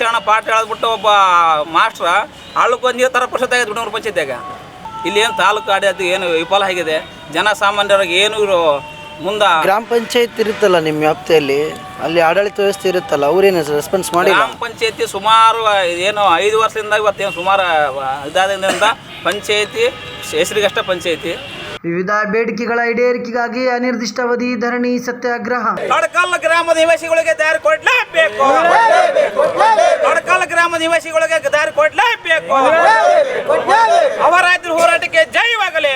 ಶಿಕ್ಷಣ ಪಾಠ ಹೇಳದ್ಬಿಟ್ಟು ಒಬ್ಬ ಮಾಸ್ಟರ್ ಹಳ್ಳಕ್ಕೊಂದು ನೀರು ಥರ ಪರಿಷತ್ ಆಗಿದೆ ಬಿಡೋರು ಪಂಚಾಯತ್ಯಾಗ ಇಲ್ಲಿ ಏನು ತಾಲೂಕು ಆಡಳಿತ ಏನು ವಿಫಲ ಆಗಿದೆ? ಜನಸಾಮಾನ್ಯರಿಗೆ ಏನು ಇವರು ಮುಂದೆ? ಗ್ರಾಮ ಪಂಚಾಯತ್ ಇರುತ್ತಲ್ಲ ನಿಮ್ಮ ವ್ಯಾಪ್ತಿಯಲ್ಲಿ? ಅಲ್ಲಿ ಆಡಳಿತ ವ್ಯವಸ್ಥೆ ಇರುತ್ತಲ್ಲ ಅವ್ರೇನು ರೆಸ್ಪಾನ್ಸ್ ಮಾಡಿ ಗ್ರಾಮ ಪಂಚಾಯತಿ ಸುಮಾರು ಏನು ಐದು ವರ್ಷದಿಂದ ಇವತ್ತೇನು ಸುಮಾರು ಇದಾದ್ರಿಂದ ಪಂಚಾಯತಿ ಹೆಸರಿಗಷ್ಟ ಪಂಚಾಯತಿ. ವಿವಿಧ ಬೇಡಿಕೆಗಳ ಈಡೇರಿಕೆಗಾಗಿ ಅನಿರ್ದಿಷ್ಟಾವಧಿ ಧರಣಿ ಸತ್ಯಾಗ್ರಹ. ತೊಡಕಲ್ ಗ್ರಾಮದ ನಿವಾಸಿಗಳಿಗೆ ದಾರಿ ಕೊಡ್ಲೇಬೇಕು. ಗ್ರಾಮ ನಿವಾಸಿಗಳಿಗೆ ದಾರಿ ಕೊಡ್ಲೇಬೇಕು. ಅವರಾತ್ರಿ ಹೋರಾಟಕ್ಕೆ ಜೈವಾಗಲಿ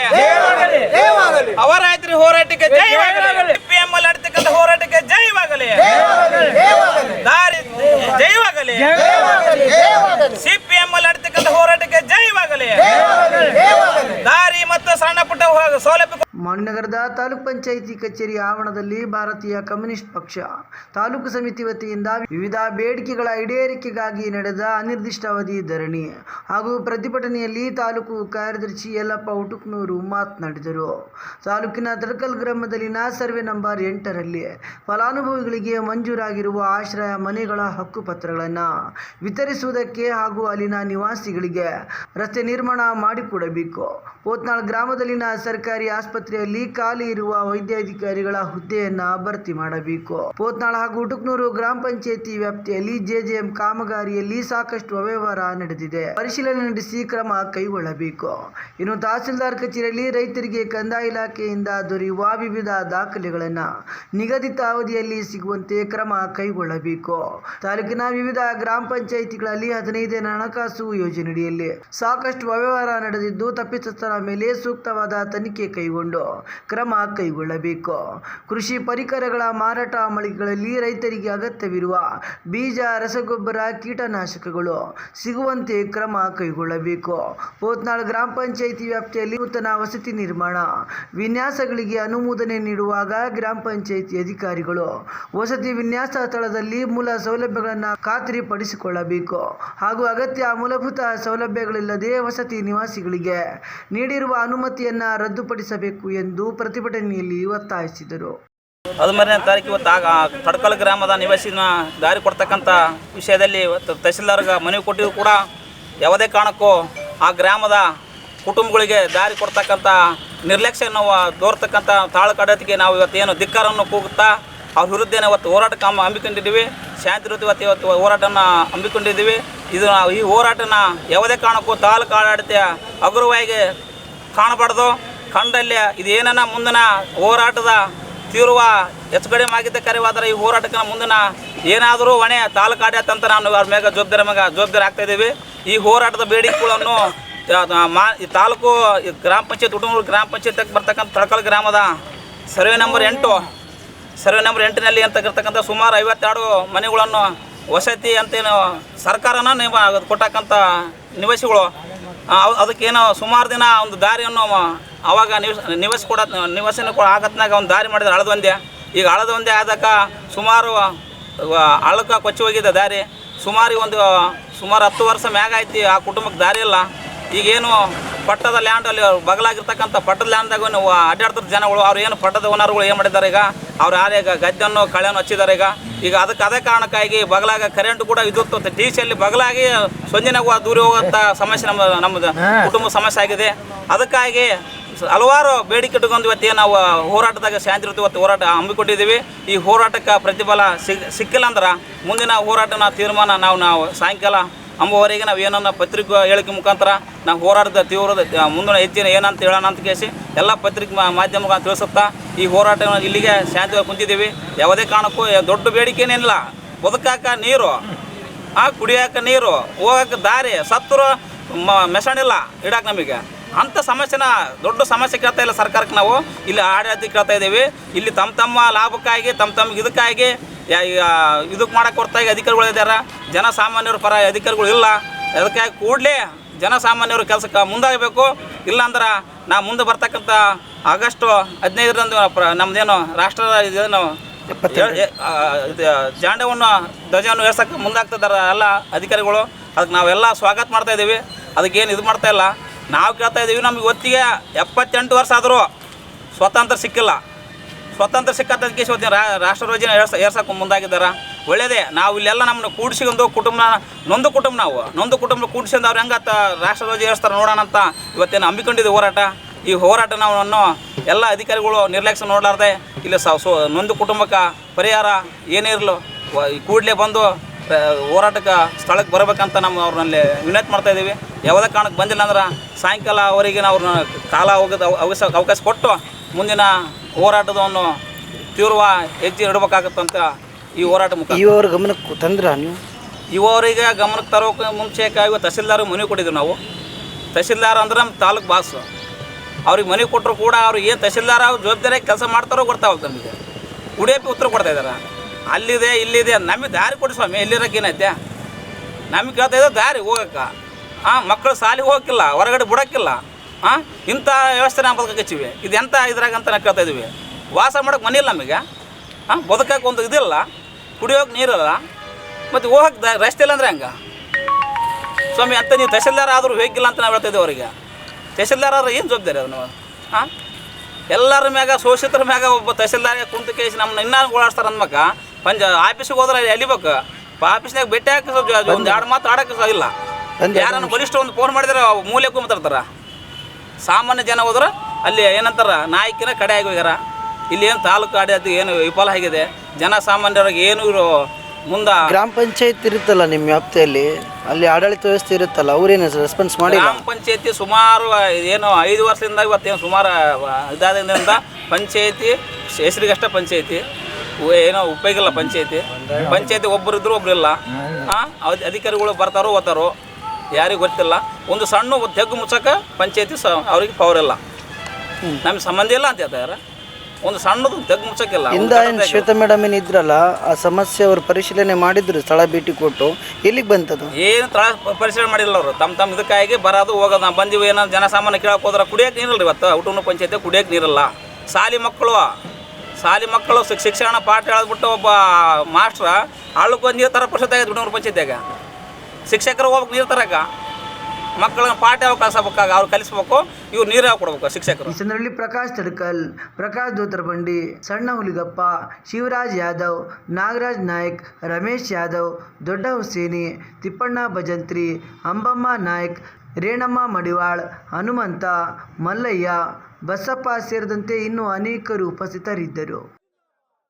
ಅವರಾತ್ರಿ ಹೋರಾಟಕ್ಕೆ ಜಯವಾಗಲಿ ಪಿಎಂಎಲ್ ಆಡ್ತಕ್ಕಂಥ ಹೋರಾಟಕ್ಕೆ ಜಯವಾಗಲಿ ದಾರಿ ಜಯವಾಗಲಿ ಸಿಪಿಎಂಎಲ್ ಆಡ್ತಕ್ಕಂಥ ಹೋರಾಟಕ್ಕೆ ಜಯವಾಗಲಿ ದಾರಿ ಮತ್ತು ಸಣ್ಣ ಪುಟ್ಟ ಹೋ- ಸೌಲಭ್ಯ ಮಾನ್ಯನಗರದ ತಾಲೂಕ್ ಪಂಚಾಯಿತಿ ಕಚೇರಿ ಆವರಣದಲ್ಲಿ ಭಾರತೀಯ ಕಮ್ಯುನಿಸ್ಟ್ ಪಕ್ಷ. ತಾಲೂಕು ಸಮಿತಿ ವತಿಯಿಂದ ವಿವಿಧ ಬೇಡಿಕೆಗಳ ಈಡೇರಿಕೆಗಾಗಿ ನಡೆದ ಅನಿರ್ದಿಷ್ಟಾವಧಿ ಧರಣಿ ಹಾಗೂ ಪ್ರತಿಭಟನೆಯಲ್ಲಿ ತಾಲೂಕು ಕಾರ್ಯದರ್ಶಿ ಯಲ್ಲಪ್ಪ ಉಟುಕ್ನೂರು ಮಾತನಾಡಿದರು. ತಾಲೂಕಿನ ತಡಕಲ್ ಗ್ರಾಮದಲ್ಲಿನ ಸರ್ವೆ ನಂಬರ್ ಎಂಟರಲ್ಲಿ ಫಲಾನುಭವಿಗಳಿಗೆ ಮಂಜೂರಾಗಿರುವ ಆಶ್ರಯ ಮನೆಗಳ ಹಕ್ಕುಪತ್ರಗಳನ್ನು ವಿತರಿಸುವುದಕ್ಕೆ ಹಾಗೂ ಅಲ್ಲಿನ ನಿವಾಸಿಗಳಿಗೆ ರಸ್ತೆ ನಿರ್ಮಾಣ ಮಾಡಿಕೊಡಬೇಕು. ಪೋತ್ನಾಳ್ ಗ್ರಾಮದಲ್ಲಿನ ಸರ್ಕಾರಿ ಆಸ್ಪತ್ರೆಯಲ್ಲಿ ಖಾಲಿ ಇರುವ ವೈದ್ಯಾಧಿಕಾರಿಗಳ ಹುದ್ದೆಯನ್ನ ಭರ್ತಿ ಮಾಡಬೇಕು. ಪೋತ್ನಾಳ ಹಾಗೂ ಉಟುಕ್ನೂರು ಗ್ರಾಮ ಪಂಚಾಯತಿ ವ್ಯಾಪ್ತಿಯಲ್ಲಿ ಜೆಜೆಎಂ ಕಾಮಗಾರಿಯಲ್ಲಿ ಸಾಕಷ್ಟು ಅವ್ಯವಹಾರ ನಡೆದಿದೆ. ಪರಿಶೀಲನೆ ನಡೆಸಿ ಕ್ರಮ ಕೈಗೊಳ್ಳಬೇಕು. ಇನ್ನು ತಹಸೀಲ್ದಾರ್ ಕಚೇರಿಯಲ್ಲಿ ರೈತರಿಗೆ ಕಂದಾಯ ಇಲಾಖೆಯಿಂದ ದೊರೆಯುವ ವಿವಿಧ ದಾಖಲೆಗಳನ್ನು ನಿಗದಿತ ಅವಧಿಯಲ್ಲಿ ಸಿಗುವಂತೆ ಕ್ರಮ ಕೈಗೊಳ್ಳಬೇಕು. ತಾಲೂಕಿನ ವಿವಿಧ ಗ್ರಾಮ ಪಂಚಾಯಿತಿಗಳಲ್ಲಿ ಹದಿನೈದನೇ ಹಣಕಾಸು ಯೋಜನೆಯಡಿಯಲ್ಲಿ ಸಾಕಷ್ಟು ಅವ್ಯವಹಾರ ನಡೆದಿದ್ದು ತಪ್ಪಿತಸ್ಥರ ಮೇಲೆ ಸೂಕ್ತವಾದ ತನಿಖೆ ಕೈಗೊಂಡು ಕ್ರಮ ಕೈಗೊಳ್ಳಬೇಕು. ಕೃಷಿ ಪರಿಕರಗಳ ಮಾರಾಟ ಮಳಿಗೆಗಳಲ್ಲಿ ರೈತರಿಗೆ ಅಗತ್ಯವಿರುವ ಬೀಜ, ರಸಗೊಬ್ಬರ, ಕೀಟನಾಶಕಗಳು ಸಿಗುವಂತೆ ಕ್ರಮ ಕೈಗೊಳ್ಳಬೇಕು. ಪೋತ್ನಾಳ್ ಗ್ರಾಮ ಪಂಚಾಯಿತಿ ವ್ಯಾಪ್ತಿಯಲ್ಲಿ ನೂತನ ವಸತಿ ನಿರ್ಮಾಣ. ವಿನ್ಯಾಸಗಳಿಗೆ ಅನುಮೋದನೆ ನೀಡುವಾಗ ಗ್ರಾಮ ಪಂಚಾಯಿತಿ ಅಧಿಕಾರಿಗಳು ವಸತಿ ವಿನ್ಯಾಸ ಸ್ಥಳದಲ್ಲಿ ಮೂಲ ಸೌಲಭ್ಯಗಳನ್ನು ಖಾತರಿಪಡಿಸಿಕೊಳ್ಳಬೇಕು. ಹಾಗೂ ಅಗತ್ಯ ಮೂಲಭೂತ ಸೌಲಭ್ಯಗಳಿಲ್ಲದೆ ವಸತಿ ನಿವಾಸಿಗಳಿಗೆ ನೀಡಿರುವ ಅನುಮತಿಯನ್ನು ರದ್ದುಪಡಿಸಬೇಕು ಎಂದು ಪ್ರತಿಭಟನೆಯಲ್ಲಿ ಒತ್ತಾಯಿಸಿದರು. ಹದಿಮೂರನೇ ತಾರೀಕು ಇವತ್ತು ಆಗ ತಡ್ಕಲ್ ಗ್ರಾಮದ ನಿವಾಸಿನ ದಾರಿ ಕೊಡ್ತಕ್ಕಂಥ ವಿಷಯದಲ್ಲಿ ಇವತ್ತು ತಹಸೀಲ್ದಾರ್ಗೆ ಮನವಿ ಕೊಟ್ಟಿದ್ದು ಕೂಡ ಯಾವುದೇ ಕಾರಣಕ್ಕೂ ಆ ಗ್ರಾಮದ ಕುಟುಂಬಗಳಿಗೆ ದಾರಿ ಕೊಡ್ತಕ್ಕಂಥ ನಿರ್ಲಕ್ಷ್ಯ ನಾವು ತೋರ್ತಕ್ಕಂಥ ತಾಳಕಡತಿಗೆ ನಾವು ಇವತ್ತೇನು ಧಿಕ್ಕಾರವನ್ನು ಕೂಗುತ್ತಾ, ಅವ್ರ ವಿರುದ್ಧ ಇವತ್ತು ಹೋರಾಟಕ್ಕೆ ಕಾಮ ಹಮ್ಮಿಕೊಂಡಿದ್ದೀವಿ. ಶಾಂತಿಯುತ ಇವತ್ತು ಇವತ್ತು ಹೋರಾಟನ ಹಮ್ಮಿಕೊಂಡಿದ್ದೀವಿ. ಇದು ಈ ಹೋರಾಟನ ಯಾವುದೇ ಕಾರಣಕ್ಕೂ ತಾಲೂಕು ಆಡಳಿತ ಹಗುರವಾಗಿ ಕಾಣಬಾರ್ದು. ಕಂಡಲ್ಲಿ ಇದು ಏನನ ಮುಂದಿನ ಹೋರಾಟದ ತೀವ್ರ ಹೆಚ್ಚು ಕಡಿಮೆ ಆಗಿದ್ದ ಕರೆವಾದರೆ ಈ ಹೋರಾಟಕ್ಕೆ ಮುಂದಿನ ಏನಾದರೂ ಹೊಣೆ ತಾಲೂಕು ಆಯ್ತಂತ ನಾನು ಅವ್ರ ಮ್ಯಾಗ ಜವಾಬ್ದಾರಿ ಮ್ಯಾಗ ಜವಾಬ್ದಾರಿ ಆಗ್ತಾ ಇದ್ದೀವಿ. ಈ ಹೋರಾಟದ ಬೇಡಿಕೆಗಳನ್ನು ಮಾ, ಈ ತಾಲೂಕು ಗ್ರಾಮ ಪಂಚಾಯತ್ ಉಡುಮೂರು ಗ್ರಾಮ ಪಂಚಾಯತ್ ಬರ್ತಕ್ಕಂಥ ತಳಕಲ್ ಗ್ರಾಮದ ಸರ್ವೆ ನಂಬರ್ ಎಂಟು, ಸರ್ವೆ ನಂಬರ್ ಎಂಟಿನಲ್ಲಿ ಅಂತಕ್ಕಂಥ ಸುಮಾರು ಐವತ್ತೆರಡು ಮನೆಗಳನ್ನು ವಸತಿ ಅಂತೇನು ಸರ್ಕಾರನ ನೇಮ ಕೊಟ್ಟಕ್ಕಂಥ ನಿವಾಸಿಗಳು ಅದಕ್ಕೇನು ಸುಮಾರು ದಿನ ಒಂದು ದಾರಿಯನ್ನು ಅವಾಗ ನಿವಸ ನಿವಾಸ ಕೊಡ ನಿವಾಸನ ಕೂಡ ಆಗತ್ನಾಗ ಒಂದು ದಾರಿ ಮಾಡಿದ್ರೆ ಹಳದೊಂದೆ ಈಗ ಹಳದೊಂದೆ ಆದಕ್ಕ ಸುಮಾರು ಅಳಕ ಕೊಚ್ಚಿ ಹೋಗಿದೆ ದಾರಿ. ಸುಮಾರು ಒಂದು ಸುಮಾರು ಹತ್ತು ವರ್ಷ ಮ್ಯಾಗ ಐತಿ ಆ ಕುಟುಂಬಕ್ಕೆ ದಾರಿ ಇಲ್ಲ. ಈಗೇನು ಪಟ್ಟದ ಲ್ಯಾಂಡ್ ಅಲ್ಲಿ ಬಗಲಾಗಿರ್ತಕ್ಕಂಥ ಪಟ್ಟದ ಲ್ಯಾಂಡ್ದಾಗ ನೀವು ಅಡ್ಡಾಡ್ತಾರೆ ಜನಗಳು ಅವ್ರು ಏನು ಪಟ್ಟದ ಓನರ್ಗಳು ಏನು ಮಾಡಿದ್ದಾರೆ ಈಗ? ಅವ್ರು ಯಾರೇ ಈಗ ಗದ್ದೆಯನ್ನು ಕಳೆಯನ್ನು ಹಚ್ಚಿದ್ದಾರೆ ಈಗ? ಈಗ ಅದಕ್ಕೆ ಅದೇ ಕಾರಣಕ್ಕಾಗಿ ಬಗಲಾಗ ಕರೆಂಟ್ ಕೂಡ ವಿದ್ಯುತ್ ಟಿ ಸಿಯಲ್ಲಿ ಬಗಲಾಗಿ ಸೊಂಜಿನಾಗ ದೂರ ಹೋಗುವಂಥ ಸಮಸ್ಯೆ ನಮ್ಮ ನಮ್ಮದು ಕುಟುಂಬ ಸಮಸ್ಯೆ ಆಗಿದೆ. ಅದಕ್ಕಾಗಿ ಹಲವಾರು ಬೇಡಿಕೆ ಇಟ್ಕೊಂಡು ಇವತ್ತೇನು ನಾವು ಹೋರಾಟದಾಗ ಶಾಂತಿಯುತ ಇವತ್ತು ಹೋರಾಟ ಹಮ್ಮಿಕೊಂಡಿದ್ದೀವಿ. ಈ ಹೋರಾಟಕ್ಕೆ ಪ್ರತಿಫಲ ಸಿಕ್ಕಿಲ್ಲ ಅಂದ್ರೆ ಮುಂದಿನ ಹೋರಾಟನ ತೀರ್ಮಾನ ನಾವು ನಾವು ಸಾಯಂಕಾಲ ಅಂಬುವರೆಗೆ ನಾವು ಏನನ್ನ ಪತ್ರಿಕೆ ಹೇಳಿಕೆ ಮುಖಾಂತರ ನಾವು ಹೋರಾಟದ ತೀವ್ರದ ಮುಂದಿನ ಹೆಚ್ಚಿನ ಏನಂತ ಹೇಳೋಣ ಅಂತ ಕೇಸಿ ಎಲ್ಲ ಪತ್ರಿಕೆ ಮಾಧ್ಯಮಗಳ ತಿಳಿಸುತ್ತಾ ಈ ಹೋರಾಟವನ್ನು ಇಲ್ಲಿಗೆ ಶಾಂತಿ ಕುಂತಿದ್ದೀವಿ. ಯಾವುದೇ ಕಾರಣಕ್ಕೂ ದೊಡ್ಡ ಬೇಡಿಕೆನೇನಿಲ್ಲ ಬದುಕಾಕ ನೀರು, ಆ ಕುಡಿಯಾಕ ನೀರು ಹೋಗಕ್ಕೆ ದಾರಿ, ಸತ್ತರು ಮ ಮೆಸಣಿಲ್ಲ. ಇಡಕ್ಕೆ ನಮಗೆ. ಅಂಥ ಸಮಸ್ಯೆನ ದೊಡ್ಡ ಸಮಸ್ಯೆ ಕೇಳ್ತಾ ಇಲ್ಲ ಸರ್ಕಾರಕ್ಕೆ ನಾವು. ಇಲ್ಲಿ ಆಡಳಿತ ಕೇಳ್ತಾ ಇದ್ದೀವಿ. ಇಲ್ಲಿ ತಮ್ಮ ತಮ್ಮ ಲಾಭಕ್ಕಾಗಿ ತಮ್ಮ ತಮ್ಮ ಇದಕ್ಕಾಗಿ ಇದಕ್ಕೆ ಮಾಡಕ್ಕೆ ಹೊರತಾಗಿ ಅಧಿಕಾರಿಗಳು ಇದ್ದಾರೆ. ಜನಸಾಮಾನ್ಯರ ಪರ ಅಧಿಕಾರಿಗಳು ಇಲ್ಲ. ಅದಕ್ಕಾಗಿ ಕೂಡಲೇ ಜನಸಾಮಾನ್ಯರು ಕೆಲಸಕ್ಕೆ ಮುಂದಾಗಬೇಕು. ಇಲ್ಲಾಂದ್ರೆ ನಾ ಮುಂದೆ ಬರ್ತಕ್ಕಂಥ ಆಗಸ್ಟ್ ಹದಿನೈದರಂದು ಪ್ರ ನಮ್ಮದೇನು ರಾಷ್ಟ್ರ ಇದೇನು ಜಾಂಡವನ್ನು ಧ್ವಜವನ್ನು ಏರ್ಸಕ್ಕೆ ಮುಂದಾಗ್ತಿದ್ದಾರೆ ಎಲ್ಲ ಅಧಿಕಾರಿಗಳು. ಅದಕ್ಕೆ ನಾವೆಲ್ಲ ಸ್ವಾಗತ ಮಾಡ್ತಾ ಇದ್ದೀವಿ. ಅದಕ್ಕೇನು ಇದು ಮಾಡ್ತಾ ಇಲ್ಲ. ನಾವು ಕೇಳ್ತಾ ಇದ್ದೀವಿ, ನಮಗೆ ಇವತ್ತಿಗೆ ಎಪ್ಪತ್ತೆಂಟು ವರ್ಷ ಆದರೂ ಸ್ವಾತಂತ್ರ್ಯ ಸಿಕ್ಕಿಲ್ಲ. ಸ್ವತಂತ್ರ ಸಿಕ್ಕಂತ ಕೇಶವತ್ತಿನ ರಾಷ್ಟ್ರ ಧ್ವಜನ ಏರ್ಸ ಏರ್ಸಕ್ಕೆ ಮುಂದಾಗಿದ್ದಾರೆ? ಒಳ್ಳೇದೇ, ನಾವು ಇಲ್ಲೆಲ್ಲ ನಮ್ಮನ್ನ ಕೂಡಿಸಿಕೊಂಡು ಕುಟುಂಬ ನೊಂದು ಕುಟುಂಬ ನಾವು. ನೊಂದು ಕುಟುಂಬ ಕೂಡಿಸಿಕೊಂಡು ಅವ್ರು ಹೆಂಗತ್ತ ರಾಷ್ಟ್ರ ಧ್ವಜ ಏರ್ಸ್ತಾರೆ ನೋಡೋಣ ಅಂತ ಇವತ್ತೇನು ಹಮ್ಮಿಕೊಂಡಿದ್ದು ಹೋರಾಟ. ಈ ಹೋರಾಟ ನಾವು ಎಲ್ಲ ಅಧಿಕಾರಿಗಳು ನಿರ್ಲಕ್ಷ್ಯ ನೋಡಲಾರ್ದೆ, ಇಲ್ಲಿ ಸ ನೊಂದು ಕುಟುಂಬಕ್ಕೆ ಪರಿಹಾರ ಏನೇ ಇರಲು ಕೂಡಲೇ ಬಂದು ಹೋರಾಟಕ್ಕೆ ಸ್ಥಳಕ್ಕೆ ಬರಬೇಕಂತ ನಮ್ಮ ಅವ್ರನ್ನಲ್ಲಿ ವಿನಂತಿ ಮಾಡ್ತಾ ಇದ್ದೀವಿ. ಯಾವುದೇ ಕಾರಣಕ್ಕೆ ಬಂದಿಲ್ಲ ಅಂದ್ರೆ ಸಾಯಂಕಾಲ ಅವರಿಗೆ ನಾವು ಅವ್ರನ್ನ ಕಾಲ ಹೋಗೋದು ಅವಕಾಶ ಅವಕಾಶ ಕೊಟ್ಟು ಮುಂದಿನ ಹೋರಾಟದವನ್ನು ತೀವ್ರ ಹೆಜ್ಜೆ ಇಡಬೇಕಾಗತ್ತಂತ ಈ ಹೋರಾಟ ಮುಖ ಇವ್ರ ಗಮನಕ್ಕೆ ತಂದ್ರ ನೀವು? ಇವರಿಗೆ ಗಮನಕ್ಕೆ ತರೋಕೆ ಮುಂಚೆ ಕಾಯುವ ತಹಸೀಲ್ದಾರ್ ಮನವಿ ಕೊಟ್ಟಿದ್ದೀವಿ ನಾವು. ತಹಸೀಲ್ದಾರ್ ಅಂದ್ರೆ ನಮ್ಮ ತಾಲೂಕು ಬಾಸ್ ಅವ್ರಿಗೆ ಮನವಿ ಕೊಟ್ಟರು ಕೂಡ ಅವ್ರು ಏನು ತಹಸೀಲ್ದಾರ ಅವ್ರು ಜವಾಬ್ದಾರಿ ಕೆಲಸ ಮಾಡ್ತಾರೋ ಗೊತ್ತಾಗಲ್ಲ ನಮಗೆ. ಉಡಿಯಪ್ಪಿ ಉತ್ತರ ಕೊಡ್ತಾ ಇದ್ದಾರೆ. ಅಲ್ಲಿದೆ, ಇಲ್ಲಿದೆ ನಮಗೆ ದಾರಿ ಕೊಡಿ ಸ್ವಾಮಿ ಎಲ್ಲಿರೋಕ್ಕೇನೈತೆ ನಮಗೆ ಕೇಳ್ತಾ ಇದ್ದ ದಾರಿ ಹೋಗಕ್ಕೆ. ಹಾಂ ಮಕ್ಕಳು ಸಾಲಿಗೆ ಹೋಗಕ್ಕಿಲ್ಲ ಹೊರಗಡೆ ಬಿಡೋಕ್ಕಿಲ್ಲ. ಹಾಂ ಇಂಥ ವ್ಯವಸ್ಥೆ ನಾವು ಬದುಕಚ್ಚಿವಿ ಇದು ಎಂಥ ಇದ್ರಾಗ ಅಂತ ನಾವು ಕೇಳ್ತಾ ಇದ್ದೀವಿ ವಾಸ ಮಾಡೋಕೆ ಮನೆ ಇಲ್ಲ ನಮಗೆ. ಹಾಂ ಬದುಕಕ್ಕೆ ಒಂದು ಇದಿಲ್ಲ. ಕುಡಿಯೋಕೆ ನೀರಿಲ್ಲ. ಮತ್ತು ಹೋಗಕ್ಕೆ ದ ರಸ್ತೆ ಇಲ್ಲ ಅಂದ್ರೆ ಹಂಗೆ? ಸ್ವಾಮಿ, ಅಂತ ನೀವು ತಹಸೀಲ್ದಾರ್ ಆದರೂ ಹೋಗಿಲ್ಲ ಅಂತ ನಾವು ಹೇಳ್ತಾ ಇದ್ದೀವಿ ಅವರಿಗೆ. ತಹಸೀಲ್ದಾರ್ ಆದ್ರೆ ಏನು ಜವಾಬ್ದಾರಿ ಅದು ನಾವು ಹಾಂ ಎಲ್ಲರ ಮ್ಯಾಗ, ಶೋಷಿತರ ಮ್ಯಾಗ ಒಬ್ಬ ತಹಸೀಲ್ದಾರ್ ಕುಂತು ಕೇಸಿ ನಮ್ಮನ್ನ ಇನ್ನೂ ಓಡಾಡ್ತಾರೆ ಅಂದ್ಮಕ ಪಂಚ ಆಫೀಸಿಗೆ ಹೋದ್ರೆ ಅಲ್ಲಿ ಎಲಿಬೇಕು ಆಫೀಸ್ನಾಗ ಭೇಟಿ ಹಾಕಿ ಒಂದು ಎರಡು ಮಾತು ಆಡೋಕೆ ಸಹ ಇಲ್ಲ. ಯಾರನ್ನು ಬಲಿಷ್ಠ ಒಂದು ಫೋನ್ ಮಾಡಿದ್ರೆ ಮೂಲೆ ಮಾತಾಡ್ತಾರ ಸಾಮಾನ್ಯ ಜನ ಹೋದ್ರೆ ಅಲ್ಲಿ ಏನಂತಾರ ನಾಯಕಿನ ಕಡೆ ಆಗಿ ಹೋಗ್ಯಾರ. ಇಲ್ಲಿ ಏನು ತಾಲೂಕು ಅದು ಏನು ವಿಫಲ ಆಗಿದೆ. ಜನ ಸಾಮಾನ್ಯರಿಗೆ ಏನು ಮುಂದೆ ಗ್ರಾಮ ಪಂಚಾಯತ್ ಇರುತ್ತಲ್ಲ ನಿಮ್ಮ ವ್ಯಾಪ್ತಿಯಲ್ಲಿ? ಅಲ್ಲಿ ಆಡಳಿತ ವ್ಯವಸ್ಥೆ ಇರುತ್ತಲ್ಲ ಅವ್ರೇನು ರೆಸ್ಪಾನ್ಸ್ ಮಾಡಿ ಗ್ರಾಮ ಪಂಚಾಯತಿ ಸುಮಾರು ಏನು ಐದು ವರ್ಷದಿಂದ ಇವತ್ತೇನು ಸುಮಾರು ಇದಾದ್ರಿಂದ ಪಂಚಾಯತಿ ಹೆಸರಿಗಷ್ಟೇ ಪಂಚಾಯತಿ. ಏನೋ ಉಪಯೋಗ ಇಲ್ಲ ಪಂಚಾಯತಿ. ಪಂಚಾಯತಿ ಒಬ್ಬರು ಇದ್ರು ಒಬ್ರು ಇಲ್ಲ. ಹಾಂ ಅಧಿಕಾರಿಗಳು ಬರ್ತಾರೋ ಓದ್ತಾರೋ ಯಾರಿಗೂ ಗೊತ್ತಿಲ್ಲ. ಒಂದು ಸಣ್ಣ ತೆಗ್ಗು ಮುಚ್ಚಕ್ಕೆ ಪಂಚಾಯತಿ ಸ ಅವ್ರಿಗೆ ಪವರ್ ಇಲ್ಲ. ನಮ್ಗೆ ಸಂಬಂಧ ಇಲ್ಲ ಅಂತ ಹೇಳ್ತಾರೆ ಒಂದು ಸಣ್ಣದು ತೆಗ್ಗು ಮುಚ್ಚಕ್ಕಿಲ್ಲ ಹಿಂದ ಏನು ಶ್ವೇತಾ ಮೇಡಮ್ ಏನು ಇದ್ರಲ್ಲ ಆ ಸಮಸ್ಯೆ ಅವರು ಪರಿಶೀಲನೆ ಮಾಡಿದ್ರು ಸ್ಥಳ ಭೇಟಿ ಕೊಟ್ಟು. ಎಲ್ಲಿಗೆ ಬಂತದು? ಏನು ಸ್ಥಳ ಪರಿಶೀಲನೆ ಮಾಡಿಲ್ಲ ಅವರು. ತಮ್ಮ ತಮ್ಮ ಇದಕ್ಕಾಗಿ ಬರೋದು ಹೋಗೋದು. ನಾವು ಬಂದಿವಿ ಏನೋ ಜನಸಾಮಾನ್ಯ ಕೇಳಕ್ಕೆ ಹೋದ್ರೆ ಕುಡಿಯೋಕೆ ನೀರಿಲ್ಲ ಇವತ್ತು. ಔಟೂನು ಪಂಚಾಯತಿ ಕುಡಿಯೋಕೆ ನೀರಿಲ್ಲ. ಶಾಲಿ ಮಕ್ಕಳು ಶಾಲಿ ಮಕ್ಕಳು ಶಿಕ್ಷಣ ಪಾಠ ಹೇಳ್ಬಿಟ್ಟು ಒಬ್ಬ ಮಾಸ್ಟ್ರ ಹಳ್ಳಕ್ಕೆ ಒಂದು ನೀರು ತರ ಪರಿಷತ್ ಆಗೈತೆ ಹುಡುಗರು ಶಿಕ್ಷಕರು ಹೋಗ್ಬೇಕು ನೀರು ತರಕ ಮಕ್ಕಳನ್ನ ಪಾಠ ಯಾವ ಕಲಿಸ್ಬೇಕಾಗ ಅವ್ರು ಕಲಿಸ್ಬೇಕು, ಇವ್ರು ನೀರು ಯಾವ ಕೊಡ್ಬೇಕು ಶಿಕ್ಷಕರು? ಸಂದರ್ಭದಲ್ಲಿ ಪ್ರಕಾಶ್ ತಡ್ಕಲ್, ಪ್ರಕಾಶ್ ದೋತರಬಂಡಿ, ಸಣ್ಣ ಹುಲಿಗಪ್ಪ, ಶಿವರಾಜ್ ಯಾದವ್, ನಾಗರಾಜ್ ನಾಯಕ್, ರಮೇಶ್ ಯಾದವ್, ದೊಡ್ಡ ಹುಸೇನಿ, ತಿಪ್ಪಣ್ಣ ಭಜಂತ್ರಿ, ಅಂಬಮ್ಮ ನಾಯಕ್, ರೇಣಮ್ಮ ಮಡಿವಾಳ್, ಹನುಮಂತ, ಮಲ್ಲಯ್ಯ ಬಸಪ್ಪ ಸೇರಿದಂತೆ ಇನ್ನೂ ಅನೇಕರು ಉಪಸ್ಥಿತರಿದ್ದರು.